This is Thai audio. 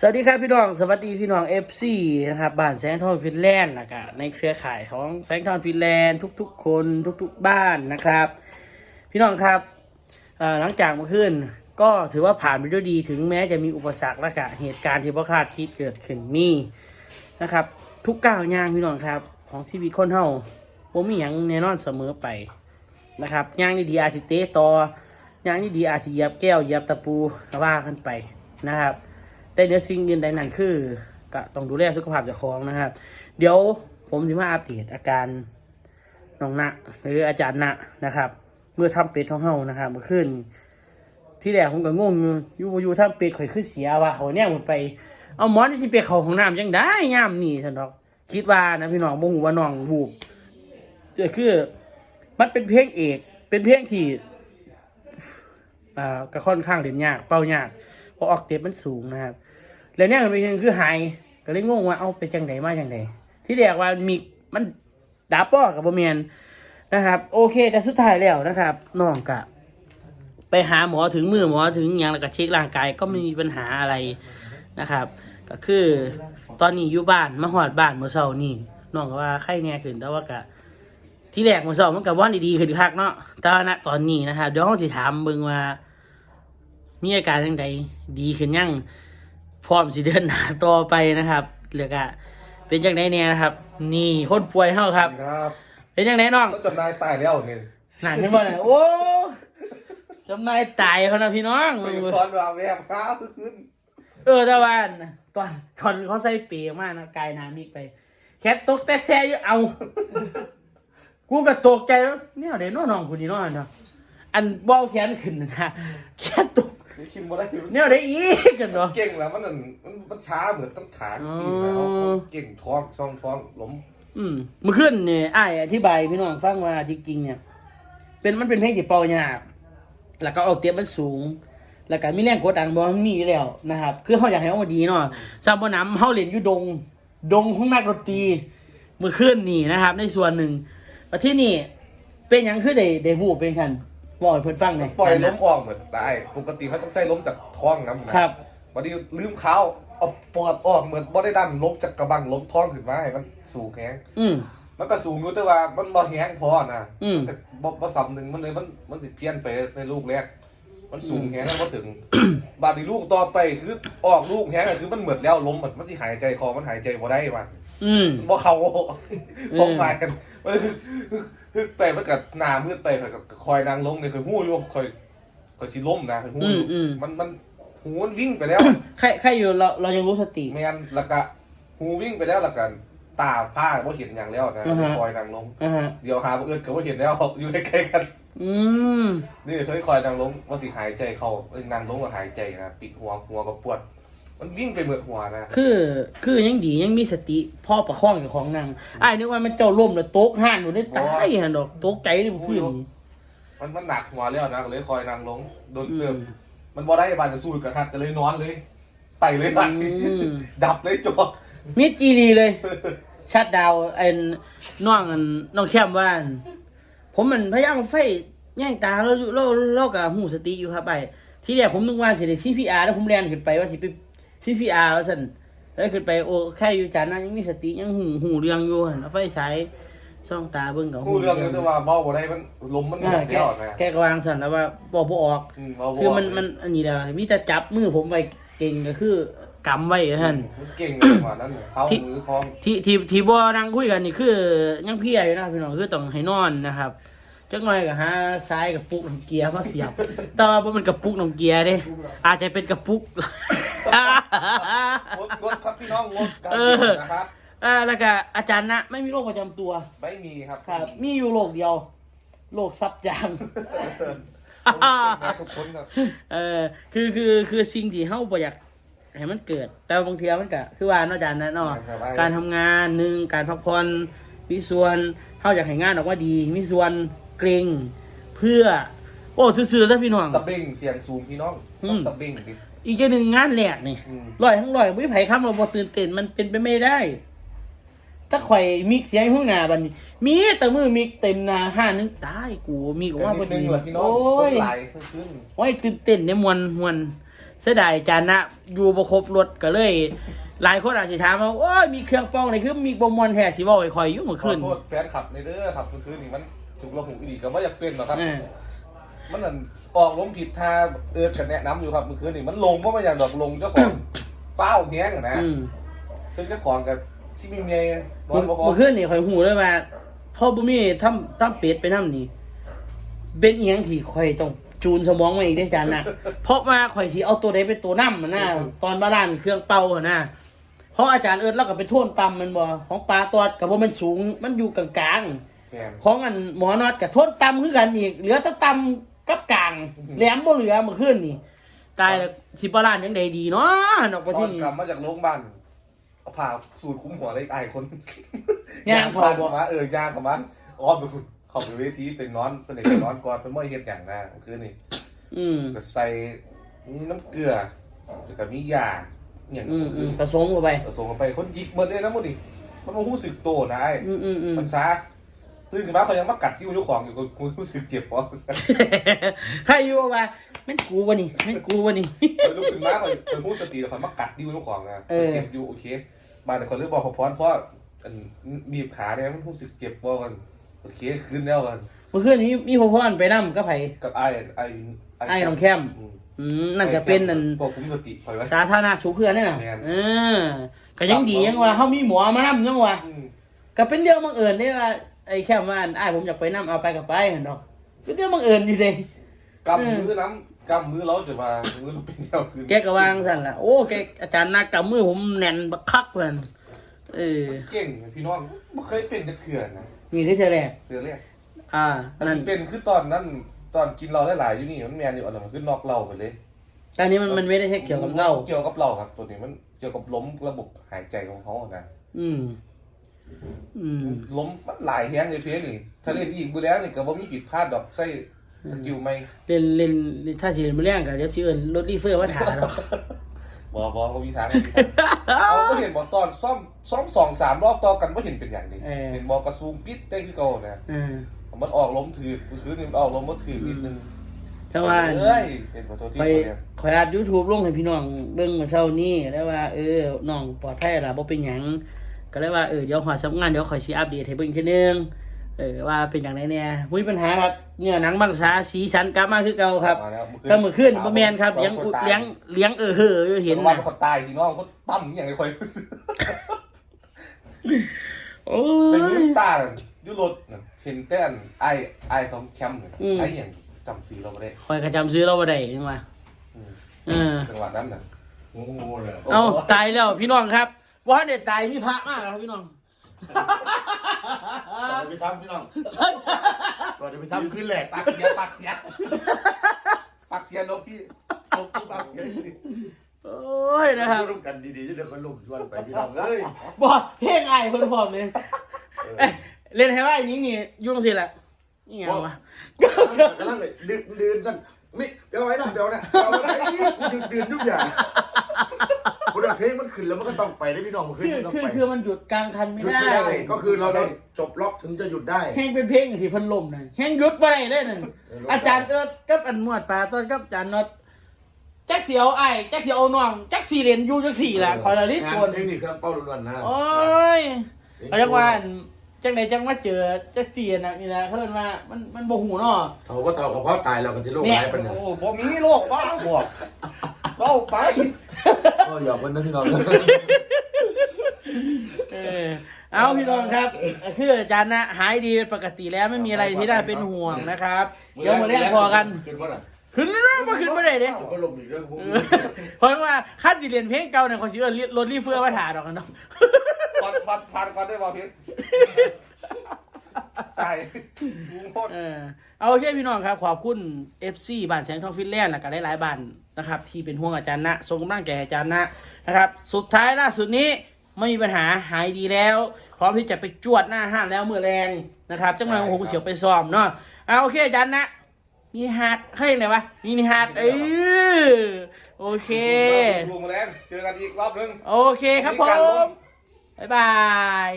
สวัสดีครับพี่น้องสวัสดีพี่น้อง FC นะครับบ้านแสงทองฟินแลนด์นะครับในเครือข่ายของแสงทองฟินแลนด์ทุกๆ คนทุกๆบ้านนะครับ พี่น้องครับหลังจากเมื่อคืนก็ถือว่าผ่านไปด้วยดีถึงแม้จะมีอุปสรรคและกะเหตุการณ์ที่บ่คาดคิดเกิดขึ้นมีนะครับ ทุกก้าวย่างพี่น้องครับ ของชีวิตคนเฮาผมมีอย่างแน่นอนเสมอไปนะครับย่างนี่ดีอาจสิเตต่อย่างนี่ดีอาจสิเยียบแก้วเยียบตะปูว่ากันไปนะครับ แต่เดี๋ยวสิ่งอื่นใดนั้นคือก็ต้องดูแลสุขภาพเจ้าของนะครับ เดี๋ยวผมจะมาอัปเดตอาการน้องณะหรืออาจารย์ณะนะครับ เมื่อทำเป็ดของเฮานะครับเมื่อคืนที่แรกผมก็งงอยู่อยู่อยู่ทำเป็ดข่อยคือเสียว่ะโหเนี่ยผมไปเอาหมอนที่สิเป็ดเขาของน้ำยังได้ย่ามนี่สันดอกคิดว่านะพี่น้องบ่ฮู้ว่าน้องวูบก็คือ มันเป็นเพลงเอก เป็นเพลงที่อ่าก็ค่อนข้างเล่นยาก เป้ายากเพราะออกเตปมันสูงนะครับ แล้วเนี่ยมันเป็นคือหายก็เลยงงว่าเอาไปจังไหนมาจังไหนที่เรียกว่ามีมันดับป้อกับบะเมียนนะครับ โอเคแต่สุดท้ายแล้วนะครับน้องกะ ไปหาหมอถึงมือหมอถึงอย่างแล้วก็เช็คร่างกายก็ไม่มีปัญหาอะไรนะครับ ก็คือตอนนี้อยู่บ้านมาหอดบ้านเมื่อเช้านี่น้องก็ว่าไข้แน่ขึ้นแต่ว่ากะที่แรกเมื่อเช้ามันกับว่านดีๆขึ้นคักเนาะแต่ว่าณตอนนี้นะครับเดี๋ยวเขาสิถามเบิ่งว่า มีอาการยังไงดีขึ้นยัง พร้อมสิเดินหน้าต่อไปนะครับเหลือก็เป็นยังไงเนี่ยนะครับ นี่คนป่วยเฮาครับ ครับเป็นยังไงน้องก็จำนายตายแล้วเนี่ยหนันขึ้นบ่เลยโอ้จำนายตายเขานะพี่น้องไปอยู่ตอนราแวบครับขึ้นเออแต่ว่าตอนตอนเขาใส่เปรย์มากนะกายหนามิกไป แค่ตกแต่แซ่อยู่เอากูก็ตกใจแล้วเนี่ยเดี๋ยวน้องน้องคนนี้น้องเนาะอันเบ้าแขนขึ้นนะแค่ตก นี่คิมบ่ได้อยู่เนี่ยได้อีกกันเนาะ เก่งแล้วมันนั่นมันมันช้าเหมือนต้องขาปีนนะอ๋อเอาเก่งท้องช่องท้องล้มอืมเมื่อคืนเนี่ยอ้ายอธิบายพี่น้องฟังว่าจริงๆเนี่ย เป็นมันเป็นเพลงที่เป่ายากแล้วก็เอาเตียบมันสูง แล้วก็มีแรงกดดันบ่มันมีอยู่แล้วนะครับ คือเขาอยากให้ออกมาดีเนาะซาบ่น้ำเฮาเล่นอยู่ดง ดงของนักดนตรีเมื่อคืนนี่นะครับ ในส่วนหนึ่งประที่นี่เป็นหยังคือได้ได้วูบเป็นคัน บอกให้เพิ่นฟังหน่อยปล่อยล้มออกเหมือนตายปกติเขาต้องใส่ล้มจากท้องน้ำนะครับ วันนี้ลืมเขาเอาปอดออกเหมือนบ่ได้ดันล้มจากกระบังล้มท้องขึ้นมาให้มันสูงแฮงอืม มันก็สูงอยู่แต่ว่ามันบ่แฮงพอนะอืมแต่บ่บ่สำหนึ่งมันเลยมันมันสิเพี้ยนไปในลูกแรก มันสูงแฮงแล้วบ่ถึง บาดนีลูกต่อไปคือออกลูกแฮงอะคือมันเหมือนแล้วล้มมันมันสิหายใจคอมันหายใจบ่ได้ว่ะอืม บ่เขาเออพกมากันมันคือคือไปมันกับหน้ามืดไปข่อยก็คอยนางลงเนี่ยเคยหู้อยู่คอยคอยสิล้มนะเคยหู้อยู่อืมอืม มันมันหูมันวิ่งไปแล้ว ใครใครอยู่เราเรายังรู้สติแมนแล้วก็หูวิ่งไปแล้วแล้วกันตาผ้าบ่เห็นอย่างแล้วนะอือฮะ คอยนางลง อ่าฮะ เดี๋ยวหาเอื้อนก็บ่เห็นแล้วอยู่ใกล้ๆกัน อืมนี่เคยคอยนางลงว่าสิหายใจเขาเอ้ยนางลงก็หายใจนะปิดหัวหัวก็ปวด มันวิ่งไปเหมือนหัวนะคือ คือยังดียังมีสติพ่อประคองเจ้าของนางไอ้ายนึกว่ามันเจ้าล่มแล้วโต๊กห่านอยู่ได้ตายหันดอกโต๊กใจนี่มันขึ้น มันมันหนักหัวแล้วนะก็เลยคอยนางลงโดนอืเติมมมันบ่ได้บานจะสู้กับคัดก็เลยนอนเลยไต่เลยบานอืม ดับเลยจอมิดจีรีเลย ชัดดาวน์ไอ้น้องอันน้องแคมว่าอัน ผมมันพยายามไฟแย่งตาแล้วเราเรากับหูสติอยู่ครับไป ที่แรกผมนึกว่าสิได้ CPR แล้วผมแลนขึ้นไปว่าสิไป CPR แล้วสั่นแล้วขึ้นไปโอ้แค่อยู่จานนั้นยังมีสติยังหูหูเรื่องอยู่หั่นเอาไฟฉายช่องตาเบิ่งกับหูเรื่องอยู่แต่ว่าเบาบ่ได้มันลมมันหมอ่าดแกแล้วนะแกก็วางสั่นแล้วว่าบอกบ่ออกอืมเบาบ่คือมันมันอันนี้แหละมีแต่จับมือผมไว้เก่งก็คือ กำไว้ท่านมันเก่งเลยกว่านั้นเท้าที่มือท้องที่ที่ที่บ่นั่งคุยกันนี่คือยังเพลียอยู่นะพี่น้องคือต้องให้นอนนะครับจักหน่อยก็หาซ้ายกับปุกน้ำเกียร์มาเสียบ แต่ว่าบ่แมันกับปุกน้ำเกียร์เด้ อาจจะเป็นกับปุก งดงดครับพี่น้องงดการเออ ดื่มนะครับอ่าแล้วก็อาจารย์นะไม่มีโรคประจำตัว ไม่มีครับครับ มีอยู่โรคเดียวโรคซับจาง ผมเป็นมาทุกคนครับ เออคือคือคือสิ่งที่เฮาบ่อยาก ให้มันเกิด แต่บางเทีมันก็คือว่าเนาะอาจารย์นะเนาะครับ การทำงานหนึ่งการพักผ่อนมีส่วนเฮาอยากให้งานออกมาดี มีส่วนเกรงเพื่อ โอ้ซื่อๆซะพี่น้อง ตะเบ่งเสียงสูงพี่น้องอืต้องม ตะเบ่งดิ อีกอย่างหนึ่งงานแหลกนี่อืม ร้อยทั้งร้อยบ่มีไผคำว่าบ่ตื่นเต้นมันเป็นไปไม่ได้ ถ้าข่อยมิกเสียงข้างหน้าบัดนี้มีแต่มือมิกเต็มหน้าห้านึงตายกูมีก็ก็ว่านิบ่ดนึดีงแหละพี่น้องโอ้คนยหลายขึ้น โอ้ยตื่นเต้นเนี่ยมวนมวน เสียดายอาจารย์นะอยู่บ่ครบรถก็เลย หลายคนอาจจะถามว่าโอ้ยมีเครื่องเป่านี่คือมีบ่มวนแท้สิเว้าให้ข่อยอยู่เมื่อขคือนโทษแฟนคลับในเด้อครับเมื่อคืนนี่มันถูกระหุอีดีก็ว่าอยากเป็นหรอกครับ เออ มันนั่นออกลมผิดทาเอิร์ดกันแนะนำอยู่ครับเมื่อคืนนี่มันลงเพราะมันอย่างดอกลงเจ้าของ ฟ้าวแห้งอะนะอืม ซึ่งเจ้าของกับที่มีเมียนอนบ่พอเมื่อคืนนี่ข่อยหูเลยว่าพ่อบ่มีทำทำเป็ดไปนํนี่ เป็นอีหยังที่ข่อยต้อง จูนสมองมาอีกเด้ออาจารย์นะเพราะว่าข่อยสิเอาตัวใดเป็นตัวนำมันน่ะตอนบาลานเครื่องเป่าอะนะเพราะอาจารย์เอิร์ดแล้วก็ไปโทนต่ำมันบ่ของปลาตอดก็บ่แม่นสูงมันอยู่กลางๆแม่นของอันหมอนอดกับโทษต่ำคือกันอีกเหลือแต่ต่ำกับกลางแหลมบ่เหลือเมื่อคืนนี่ตายแล้วสิบล้านยังใดดีเนาะดอกตประอที่นนี่กลับมาจากโรงพยาบาลเอาผ่าสูตรคุ้มหัวเลยไอ้คนย่างผ่านพอบ่มาเออย่างกับมันอ้อมไปคุณ เข้าไปเวทีเป็นนอนเป็นเด็กเป็นนอนก่อนเป็นมื่อเฮ็ดอย่างนะคือนี่อืมก็ใส่มีน้ำเกลือแล้วก็มียาอย่างอืมอืมผสมเข้าไปผสมเข้าไปคนยิกหมดเลยนะมุดนี่มันมาหู้สึกโตนะไอ้อืมอืมอืมมันซาตื่นขึ้นมาเขายังมากัดยิ้วเจ้าของอยู่กูรู้สึกเจ็บปะใครอยู่ว่าแม่นกูวะนี่แม่นกูวะนี่เคยลุกขึ้นมาเขาเคยพูดสติแล้วเขามากัดดิ้วเจ้าของนะเออ เจ็บอยู่โอเคมาแต่คนเรื่องบอกเขาพรเพราะอันบีบขาเนี่ยมันรู้สึกเจ็บบ่กัน โอเคขึ้นแล้วกันเมื่อคืนนี้มีพ่อพ่อนไปนํกับไผกับไอ้ไอ้ไอ้น้องแคมอืมอืมนั่นก็เป็นนั่นควบคุมสติคอยไว้สาธารณสุขเพื่อนนี่น่ะแม่นเออก็ยังดียังว่าเฮามีหมอมานํยังว่าอืมก็เป็นเรื่องบังเอิญได้ว่าไอ้แค่ว่าไอ้ายผมอยากไปนํเอาไปกับไปหั่นดอกเป็นเรื่องบังเอิญอยู่เด้กำมือน้ำกำมือเราจะมามือเราเป็นแนวคือแกก็วางสั่นล่ะโอ้แกอาจารย์นักกับมือผมแน่นบักคักเพิ่น เออ เก่งพี่น้องไม่เคยเป็นจะเถื่อนนะนี่คือเธอแรกเถื่อนแรกอ่า แต่นั่น ที่เป็นคือตอนนั้นตอนกินเราหลายๆอยู่นี่มันแมนอยู่อันนั้นมันคือนอกเราไปเลยตอนนี้มันมันไม่ได้ใช่เกี่ยวกับเหล้า เกี่ยวกับเราครับ ตัวนี้มันเกี่ยวกับล้มระบบหายใจของเขาอะนะ อืม อืม ล้มมันหลายแฮงเลยเพี้ยนี่ถ้าเล่นอีกบุแล้วนี่ก็บ่มีผิดพลาดดอกใส่สกิลไม่เล่นเล่นถ้าสิเล่นมื้อแรงก็เดี๋ยวสิเอิ้นรถรีเฟอร์มาถาดอก บ่บ่เขามีทางเอาบ่เห็นบ่ตอนซ่อมซ่อมสองสามรอบต่อกันบ่เห็นเป็นอย่างนี้เออ เห็นบ่กระซูงปิดได้คือเก่านะเออมันออกล้มถือคือนี่มันออกล้มบ่ถือนิดนึงถ้าว่า เอ้ยเป็นขอโทษที่ไปตัวเนี่ยขอยอัด YouTube ลงให้พี่น้องเบิ่งเมื่อเช้านี้แล้วว่าเออน้องปลอดภัยล่ะบ่เป็นหยังก็เลยว่าเออเดี๋ยวขอสำงานเดี๋ยวขอยสิอัปเดตให้เบิ่งอีกทีนึง เออว่าเป็นอย่างไรแน่บ่มีปัญหาครับเนี่ยหนังบางสาสีสันกลับมาคือเก่าครับมาแล้วก็เมื่อคืนบ่แม่นครับเลี้ยงอุเลี้ยงเลี้ยงเออเฮ้ออยู่เห็เห็นนว่านะคนตายพี่น้องเขาปั้มอย่างไรคอยโอ้เป็นยยืมตายุโรปเห็นแต่อันไอ้ไอ้ของแคมป์เนี่ยอืมไอ้อย่างจำสีเราไม่ได้คอยกระจำซื้อเราบ่ได้จังว่าอืมเออจังหวะนั้นน่ะงูงูเลยเอาตายแล้วพี่น้องครับว่าเด็ดตายมีพระมากครับพี่น้อง สวัสดีพี่ทำพี่น้อง สวัสดีพี่ทำขึ้นแหลกปากเสียปากเสียปากเสียนกพี่นกพี่ปากเสียโอ้ยนะครับร่วมกันดีๆจะเดี๋ยวคนลุ่มชวนไปพี่น้องเอ้ยบอกเพลงไอ้เพิ่นพร้อมเลยเอ้ยเล่นให้ว่าอย่างนี้นี่ยุ่งสิแหละนี่ไงวะกำลังเลยดึกดื่นสั้นมิเดี๋ยวไว้นะเดี๋ยวนะเดี๋ยวไว้กูดึกดื่นทุกอย่าง กูดัเพลงมันขึ้นแล้วมันก็ต้องไปได้พี่น้องมันขึ้นคือไม่ต้องคือไปคือมันหยุดกลางคันหไม่ยุดได้ไม่ได้ ก็คือเราเราจบล็อกถึงจะหยุดได้ แห้งเป็นเพลงที่เพันลมนะแห้งหยุดบ่ได้เลยนั่นเอออาจารย์เอิร์ดกับอันมวดปลาต้นกับอาจารย์น็อตแจ็คเสียวไอ้แจ็คเสียวเอาน้องแจ็คสี่เหรียญอยู่จักสี่แหละคอยละลิตงาคนนเทคนิคเครื่องเป้าล้วนๆนะโอ้ยเขาจังว่าอันจังไหนจังว่าเจอแจ็คสี่นะนี่นะเขาเรียกว่ามันมันบ่หูเนาะเท่าว่าเท่ากับพ่อตายเราก็จะโลกร้ายปัญญาโอ้บ่มีโรคบ้าบอกเราไป ก็หยอกกันนะพี่น้องเออเอาพี่น้องครับคืออาจารย์นะหายดีเป็นปกติแล้วไม่มีอะไรที่ได้เป็นห่วงนะครับ เดี๋ยวมาเรียกพอกัน ขึ้นว่าน่ะขึ้นแล้วมาขึ้นไม่ได้เด้ก็ลงอีกเรื่องพวกเอนี้อเพราะว่าขั้นสิเรียนเพลงเก่าเนี่ยเขาสิเอิ้นรถรีเฟือมาถ่าดอกกันเนาะพันพันพันก่อนได้บ่พี่ ตายสูงโคตรเออเอาโอเคพี่น้องครับขอบคุณ FC บ้านแสงทองฟินแลนด์และก็หลายๆบ้านนะครับ ที่เป็นห่วงอาจารย์นะส่งกำลังใจให้อาจารย์นะนะครับ สุดท้ายล่าสุดนี้ไม่มีปัญหาหายดีแล้ว พร้อมที่จะไปจวดหน้าห้านแล้วเมื่อแรงนะครับจังหวะผมเสียวไปซ้อมเนาะเอาโอเคอาจารย์นะมีฮาร์ดให้ไหนวะมีฮาร์ดเออโอเคสูงมาแล้วเจอกันอีกรอบนึงโอเคครับผมบ๊ายบาย